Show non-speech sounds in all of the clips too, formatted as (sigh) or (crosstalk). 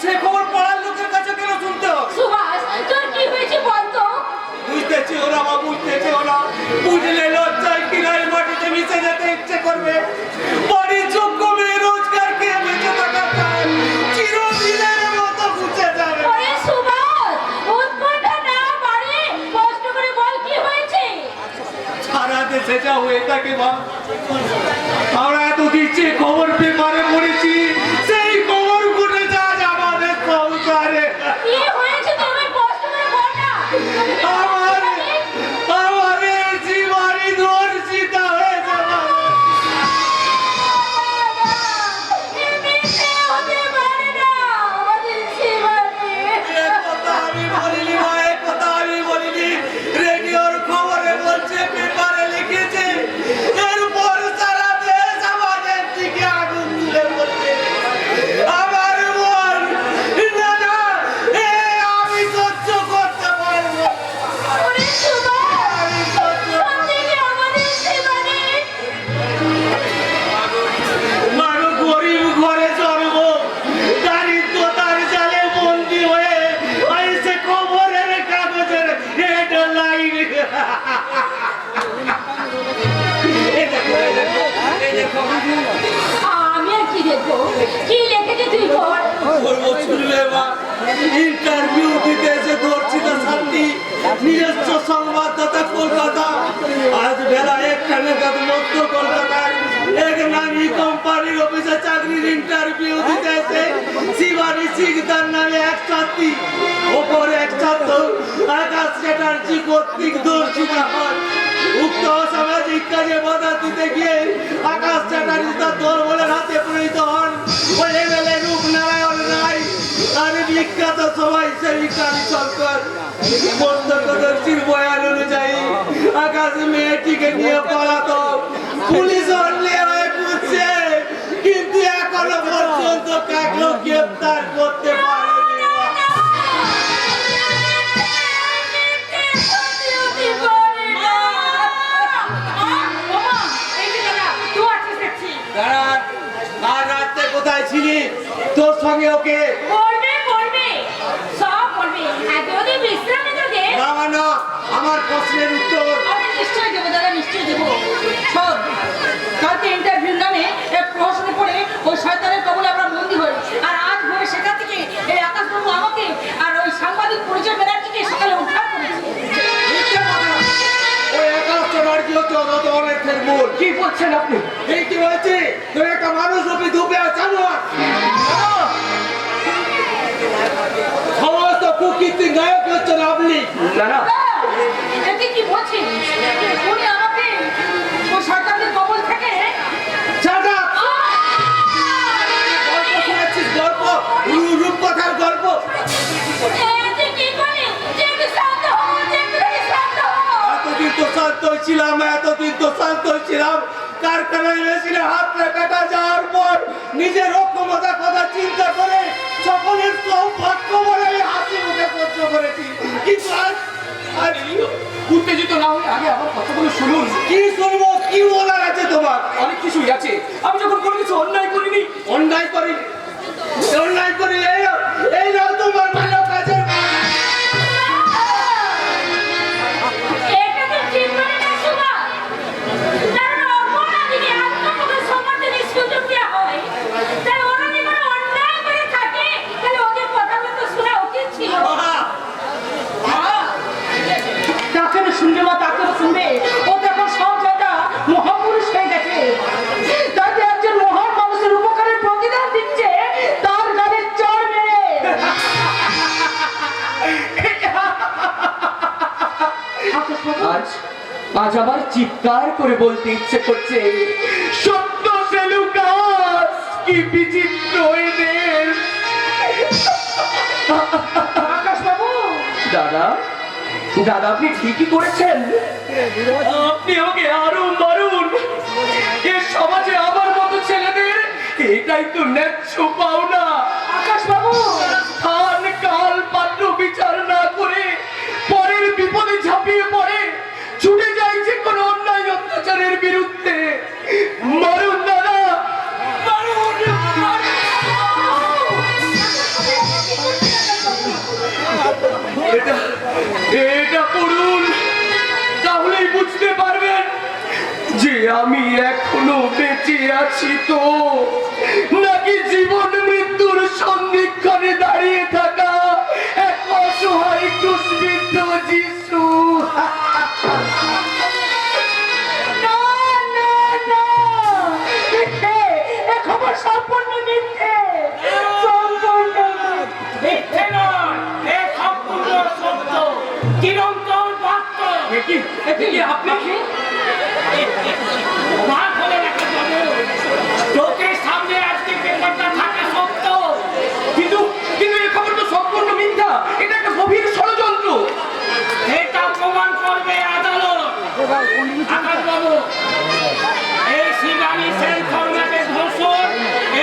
সে খবর পাড়ার লোকের কাছে কেন শুনতে হবে? সুভাষ তোর কি হয়েছে বুঝতেছি ওরা বা বুঝতেছি ওরা। বুঝলে লজ্জায় কিনারে মাটিতে মিশে যেতে ইচ্ছে করবে। বাড়ির যোগ্য মেয়ে রোজগার কে বেঁচে থাকার চায় চিরদিনের মতো ঘুচে যাবে। ওরে সুভাষ উৎকণ্ঠা না পারে কষ্ট করে বল কি হয়েছে? সারা দেশে যা হয়ে থাকে মা। আমরা এত দিচ্ছি খবর পেপারে ইন্টারভিউ দিতে এসে ধরছিল শান্তি। নিজস্ব সংবাদদাতা কলকাতা। আজ বেলা একটা নাগাদ মধ্য কলকাতায় এক নামি কোম্পানির অফিসে চাকরির ইন্টারভিউ দিতে এসে শিবানী সিকদার নামে এক ছাত্রী, ওপরে এক ছাত্র, আকাশ চ্যাটার্জি কর্তৃক দর্শিত হয়। উক্ত সামাজিক কাজে বাধা দিতে গিয়ে আকাশ চ্যাটার্জি তার দলবলের হাতে পরিণত হন। ওই এমএলএ রূপনারায়ণ রায় আর বিখ্যাত সবাই প্রত্যক্ষদর্শীর বয়ান অনুযায়ী আকাশ মেয়েটিকে নিয়ে পালাতো পুলিশ অন্যে হয়ে ঘুরছে কিন্তু এখনও পর্যন্ত কাকেও গ্রেপ্তার করতে কোথায় ছিলি? তোর সঙ্গে ওকে না আমার প্রশ্নের উত্তর। কালকে ইন্টারভিউ নামে এক প্রশ্ন পড়ে ওই শয়তানের কবলে আমরা বন্দী হই। আর আজ ভোরে সেখান থেকে এই আকাশবাবু আমাকে আর ওই সাংবাদিক পরিচয় ব্যানার্জিকে সকালে উদ্ধার করেছে। কি বলছেন আপনি? এই কি হয়েছে? একটা মানুষ রূপী ধূপে আর। তো শান্ত ছিলাম এতদিন তো শান্ত ছিলাম। কারখানায় মেশিনে হাত কাটা যাওয়ার পর নিজের অক্ষমতা কথা চিন্তা করে সকলের সৌভাগ্য বলে হাসি মুখে সহ্য করেছি। কিন্তু আজ উত্তেজিত না আগে আমার কথাগুলো শুনুন। কি শুনব, কি বলার আছে তোমার? অনেক কিছুই আছে। আমি যখন কোনো কিছু অন্যায় করিনি, অন্যায় করি দাদা দাদা আপনি ঠিকই করেছেন। আপনি আমাকে আরও মারুন এ সমাজে আমার মতো ছেলেদের এটাই তো ন্যায্য পাওনা। আকাশ আমি এখনও বেঁচে আছি তো নাকি জীবন মৃত্যুর সন্ধিক্ষণে দাঁড়িয়ে থাকা এক অসহায় দুষ্বৃত্ত যিশু সম্পূর্ণ মিথ্যে। সম্পূর্ণ মিথ্যে। মিথ্যে নয়, সম্পূর্ণ সত্য, চিরন্তন বাস্তব। এ কি এ কি আপনি কি মা বলে রাখা যাবে, চোখের সামনে আজকে পেপারটা থাকা সত্য কিন্তু কিন্তু এই খবর তো সম্পূর্ণ মিথ্যা এটা একটা গভীর ষড়যন্ত্র এটা প্রমাণ করবে আদালত আকাশবাবু এই শিবানী সেন ধর্ষণ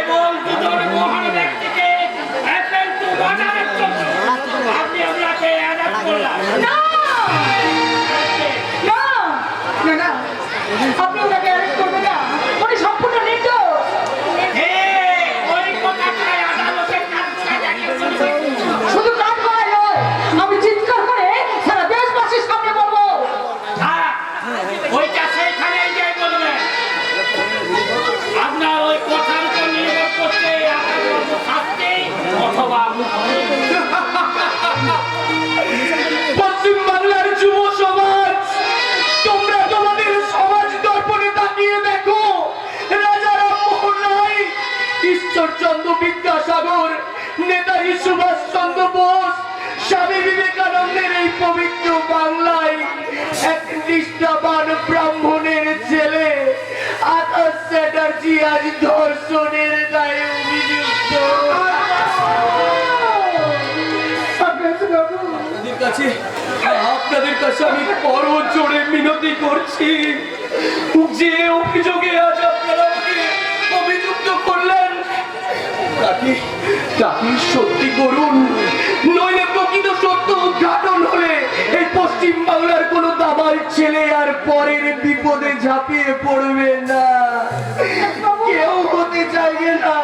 এবং দুজন বিদ্যাসাগর, নেতাজি সুভাষ চন্দ্র বোস, স্বামী বিবেকানন্দের এই পবিত্র বাংলায় এক নিষ্ঠাবান ব্রাহ্মণের ছেলে, আকাশ চ্যাটার্জি আজ ধর্ষণের দায়ে অভিযুক্ত। আপনাদের কাছে আমি বড় জোরে মিনতি করছি। যে অভিযোগে আজ আপনারা তাকে তাকে সত্যি করুন। নইলে প্রকৃত সত্য উদ্ঘাটন এই পশ্চিম বাংলার কোনো ছেলে আর পরের বিপদে ঝাঁপিয়ে পড়বে না। কেউ হতে চাইবে না।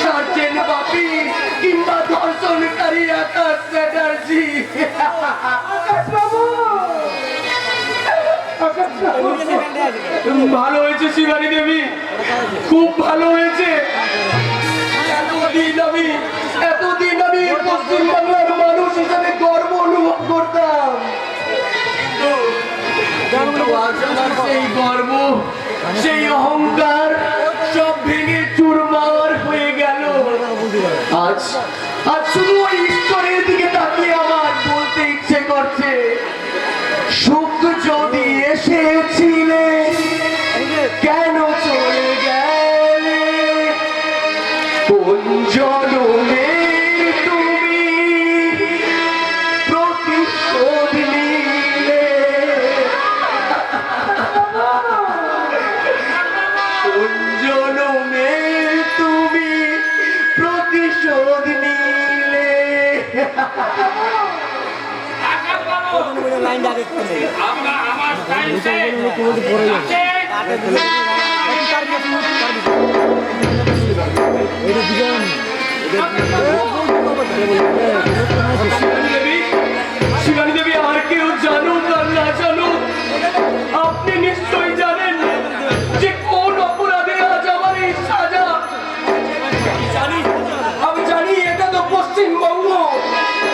সার্জেন বাপি কিংবা ধর্ষণকারী আকাশ চ্যাটার্জি। ভালো হয়েছে শিবানী দেবী। খুব ভালো হয়েছে। এতদিন আমি এতদিন আমি পশ্চিম মানুষ হিসাবে গর্ব অনুভব করতাম। সেই গর্ব, সেই অহংকার সব ভেঙে চুরমার হয়ে গেল। আজ আজ শুধু ওই ঈশ্বরের দিকে তাকিয়ে আমার বলতে ইচ্ছে করছে, সুখ যদি এসেছিলে, কেন কোন জনমের তুমি প্রতিশোধ নিলে কোন জনমের তুমি প্রতিশোধ নিলে আকাশবাবু, আমরা আমার স্টাইলসে আপনি নিশ্চয়ই জানেন যে কোন অপরাধে আজ সাজা। জানি আমি জানি এটা তো পশ্চিমবঙ্গ,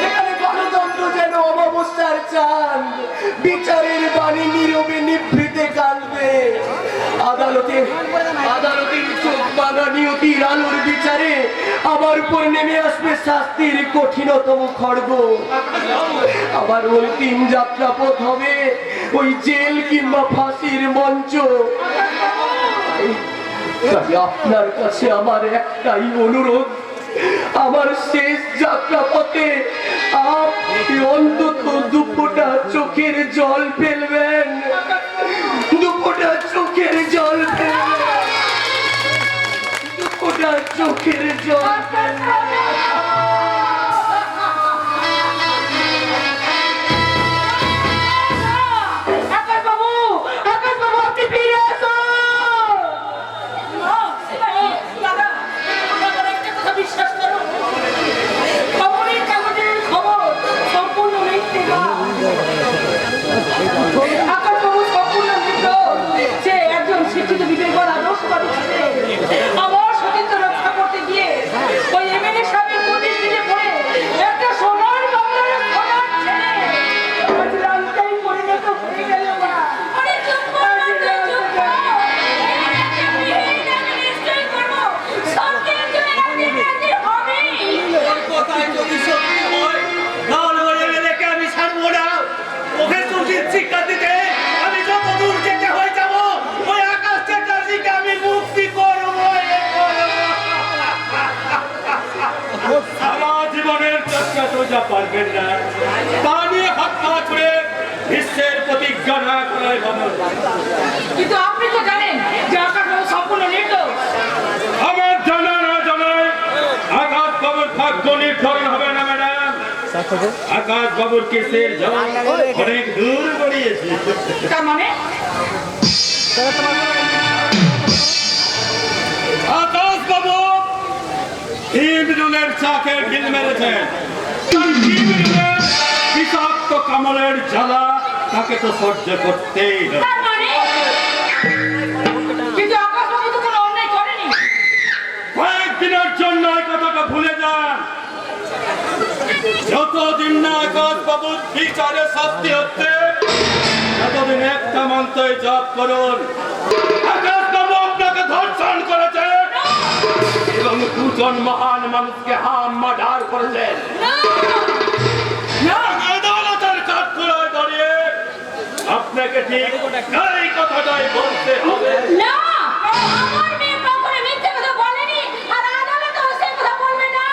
এখানে গণতন্ত্র যেন অমাবস্যার চাঁদ, বিচারের বাণী নিয়তির আলোর বিচারে আমার উপর নেমে আসবে শাস্তির কঠিনতম খড়গ। আমার অন্তিম যাত্রা পথ হবে, ওই জেল কিংবা ফাঁসির মঞ্চ। আপনার কাছে আমার একটাই অনুরোধ, আমার শেষ যাত্রা পথে আপনি অন্তত দুপোটা চোখের জল ফেলবেন। দুপোটা চোখের জল ফেলবেন। দুপোটা চোখের জল তো পারবেন না। তা নিয়ে হাত পা করে বিশ্বের প্রতিজ্ঞা না ভালো। কিন্তু আপনি তো জানেন যে আকাশবাবু সম্পূর্ণ নির্দোষ। আমার জানা না জানায় আকাশ ভাগ্য নির্ধারণ হবে না ম্যাডাম। আকাশ বাবুর কেসের অনেক দূর গড়িয়েছে। তার মানে? আকাশ বাবু তিন চাকে ঢিল মেরেছেন বিষাক্ত কামলের জ্বালা তাকে তো সহ্য করতেই কয়েকদিনের জন্য এই কথাটা ভুলে যান। যতদিন না আকাশ বাবুর বিচারে শাস্তি হচ্ছে ততদিন একটা মন্ত্রই জপ করুন। আকাশ বাবু আপনাকে ধর্ষণ করেছে। দুজন মহান মানুষকে হাম মার্ডার করেছেন? কাঠগড়ায় আপনাকে ঠিক এই কথাটাই বলতে হবে। না! আমার মেয়ে কখনো মিথ্যে কথা বলেনি আর আদালতেও সে কথা বলবে না।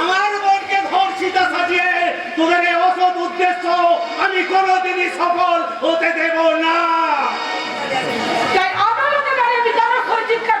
আমার বোনকে ধর্ষিতা সাজিয়ে তোদের এই অসৎ উদ্দেশ্য আমি কোনোদিনই সফল হতে দেব না। তাই আদালতে দাঁড়িয়ে আমি জানার চিৎকার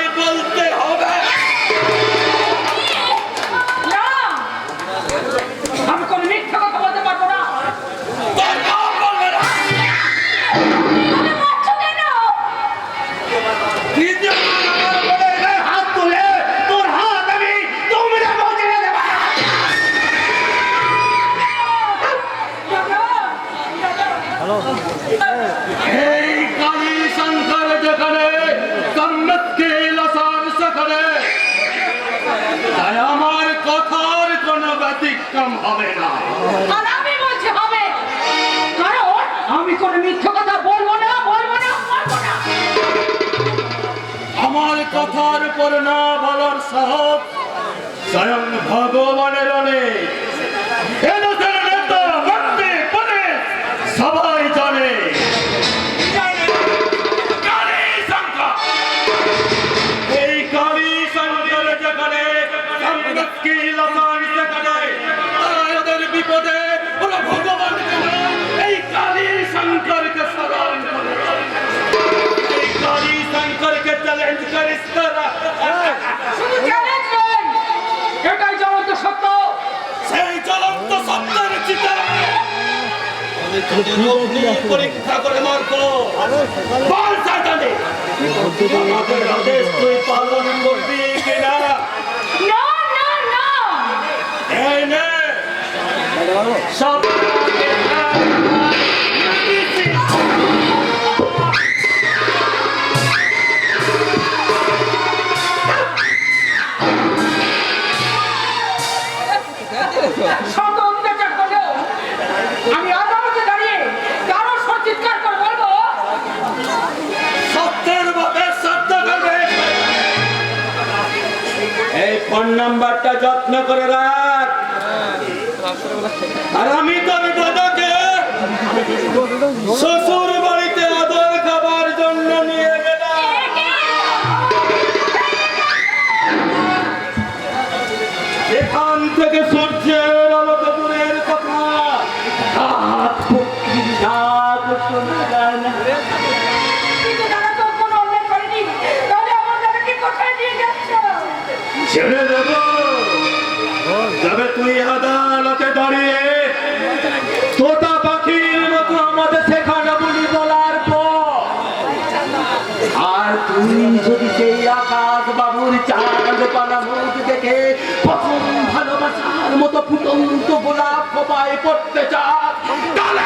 উপর না বলার সাহস। স্বয়ং ভগবানের অনেক। পরীক্ষা করে মারবো আমাদের আদেশ তুই পালন করবি কিনা? না। যত্ন করে রাখ আর আমি তোর দাদাকে শ্বশুর বাড়িতে আদর খাবার জন্য নিয়ে গেলাম। এখান থেকে সূর্যের আলোকে দূরের কথা। হাত পক্ষীর ডাক শোনা যায় না। কিন্তু দাদা তবে তুই আদালতে দাঁড়িয়ে। তোতা পাখির মতো আমাদের শেখানো বলি বলার পর। আর তুই যদি সেই আকাশ বাবুর চাঁদ পালা মুখ দেখে প্রথম ভালোবাসার মতো ফুটন্ত গোলাপ খোপায় পড়তে চাস, তাহলে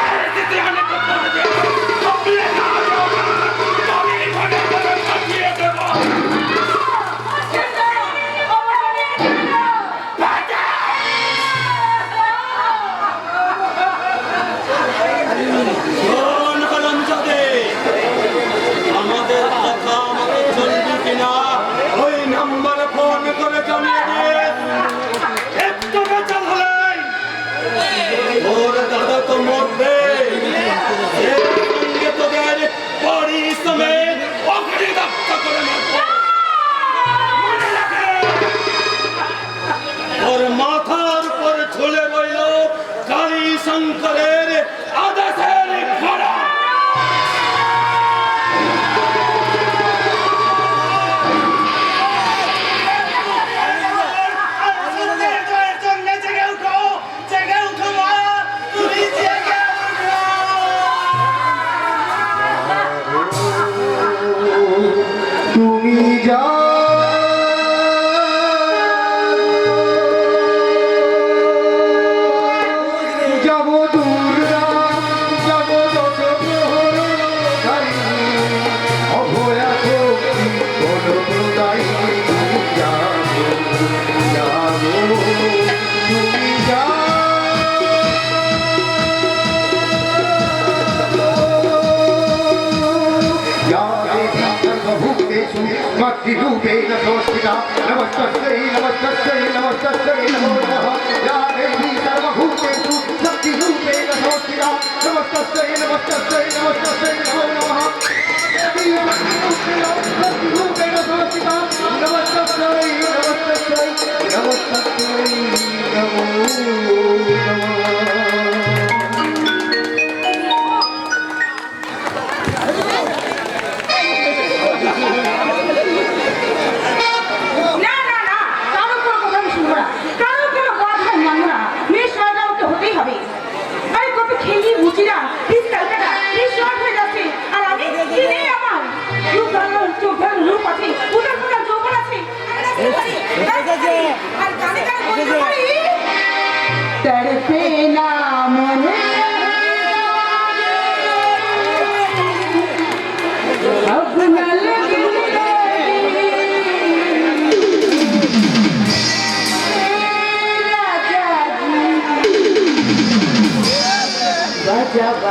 Gracias.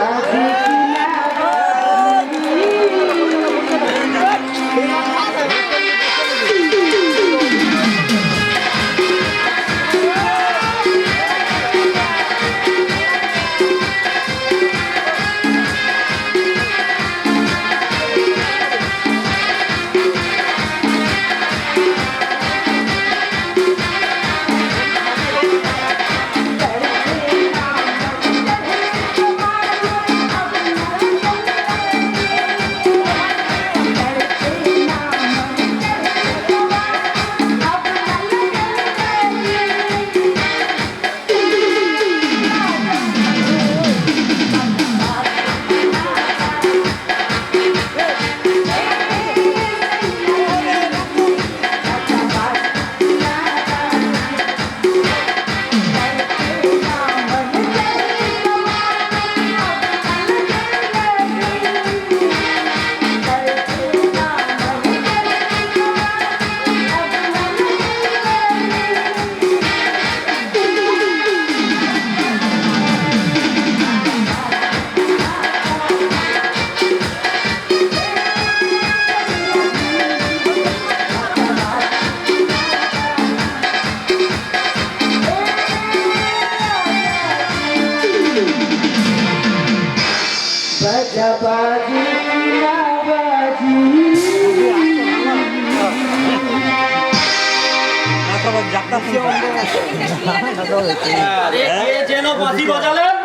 আরে যেন বাঁশি বাজালেন?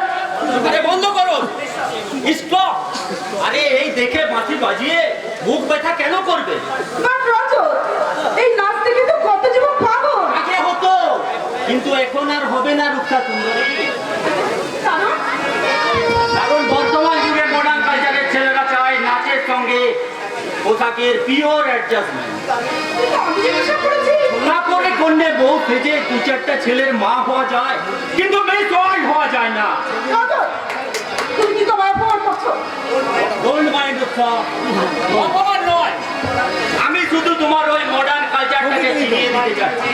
আরে বন্ধ করো। স্টপ। আরে এই দেখে বাঁশি বাজিয়ে মুখ ব্যথা কেন করবে? এই নাচ দেখে তো কত যুবক পাগল। আগে হতো কিন্তু এখন আর হবে না রূপসা সুন্দরী কারণ কারণ বর্তমান যুগে মডার্ন কালচারের ছেলেরা চায় নাচের সঙ্গে পোশাকের পিওর অ্যাডজাস্টমেন্ট করে বউ সেজে দু চারটা ছেলের মা হওয়া যায় কিন্তু মেয়ে জয় হওয়া যায় না। তুমি কি তোমার অপমান করছ? ডোন্ট মাইন্ড অপমান নয়। আমি শুধু তোমার ওই মডার্ন কালচারটাকে চিনিয়ে দিতে চাচ্ছি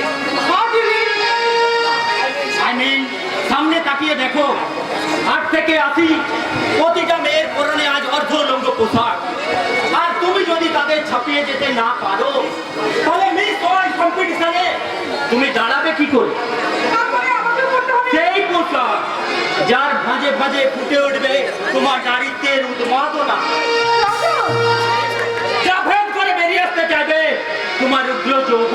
মিন সামনে তাকিয়ে দেখো আট থেকে আসি প্রতিটা মেয়ের পরনে আজ অর্ধলঙ্গ পোশাক। আর তুমি যদি তাদের ছাপিয়ে যেতে না পারো তাহলে মিস ওয়ার্ল্ড কম্পিটিশনে? তুমি দাঁড়াবে কি করে? সেই পোশাক যার ভাঁজে ভাঁজে ফুটে উঠবে তোমার নারীত্বের উন্মাদনা যা ভেদ করে বেরিয়ে আসতে চাইবে তোমার উগ্র যৌব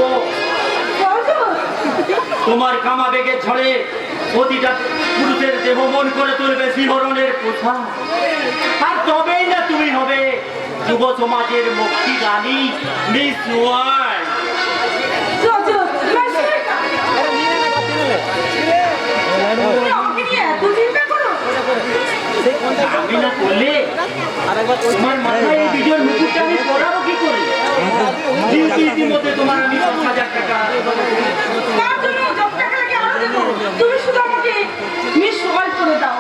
তোমার কামা বেগে ঝড়ে প্রতিটা পুরুষের দেহ মন করে তুলবে শিহরণের পোশাক। আর তবেই না তুমি হবে যুব সমাজের মুক্তি রানী মিস ওয়ার্ল্ড আমি না করলে তোমার মাথায় এই বিজয় মুকুটটা আমি পড়াবো কি করে ইতিমধ্যে তোমার আমি দশ হাজার টাকা তুমি শুধু আমাকে মিস ওয়ার্ল্ড করে দাও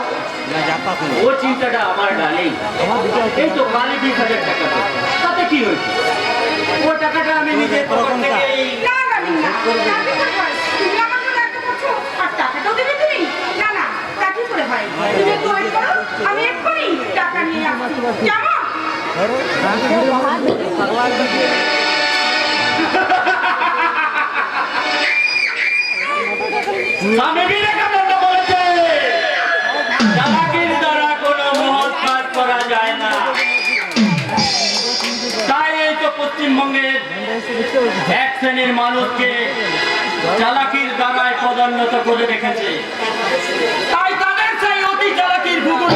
ও চিন্তাটা আমার ডালেই এই তো কালি বিশ হাজার টাকা তাতে কি হয়েছে ও টাকাটা আমি থেকেই না না না টাকাটাও দেবে তুমি? না না, তা কি করে হয়? তুমি একটু ওয়েট করো, আমি এক্ষুনি টাকা নিয়ে আসছি। কেমন? স্বামী পশ্চিমবঙ্গের এক শ্রেণির মানুষকে চালাকির দ্বারায় পদোন্নত করে রেখেছে। তাই তাদের সেই অতি চালাকির ভূগোল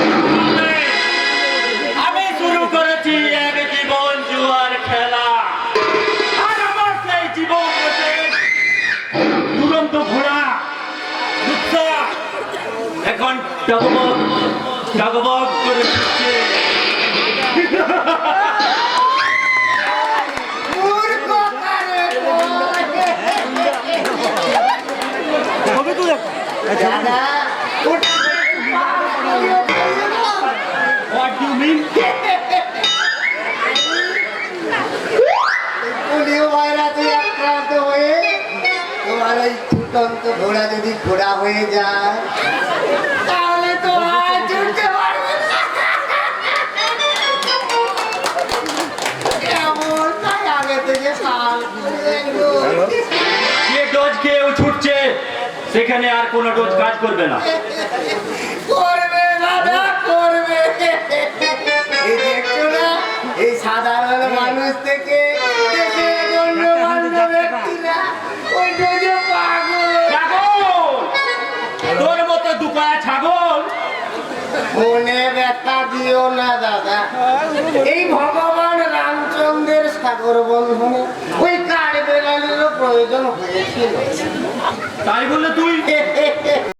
আমি শুরু করেছি এক জীবন জুয়ার খেলা। আর আমার সেই জীবন দুরন্ত ঘোড়া এখন টগবগ টগবগ করে ছুটছে What do you mean? Polio ভাইরাসে আক্রান্ত হয়ে তোমার ওই ফুটন্ত ঘোড়া যদি ঘোড়া হয়ে যায় সেখানে আর কোনো ডোজ কাজ করবে না। করবে দাদা করবে। এই দেখছ না? এই সাধারণ মানুষ থেকে তোর মতো দুপায়া ছাগল! মনে ব্যথা দিও না দাদা। এই ভগবান রামচন্দ্রের সাগর বন্ধনে ওই বেড়ালেরও প্রয়োজন হয়েছিল। তাই বলে তুই (laughs)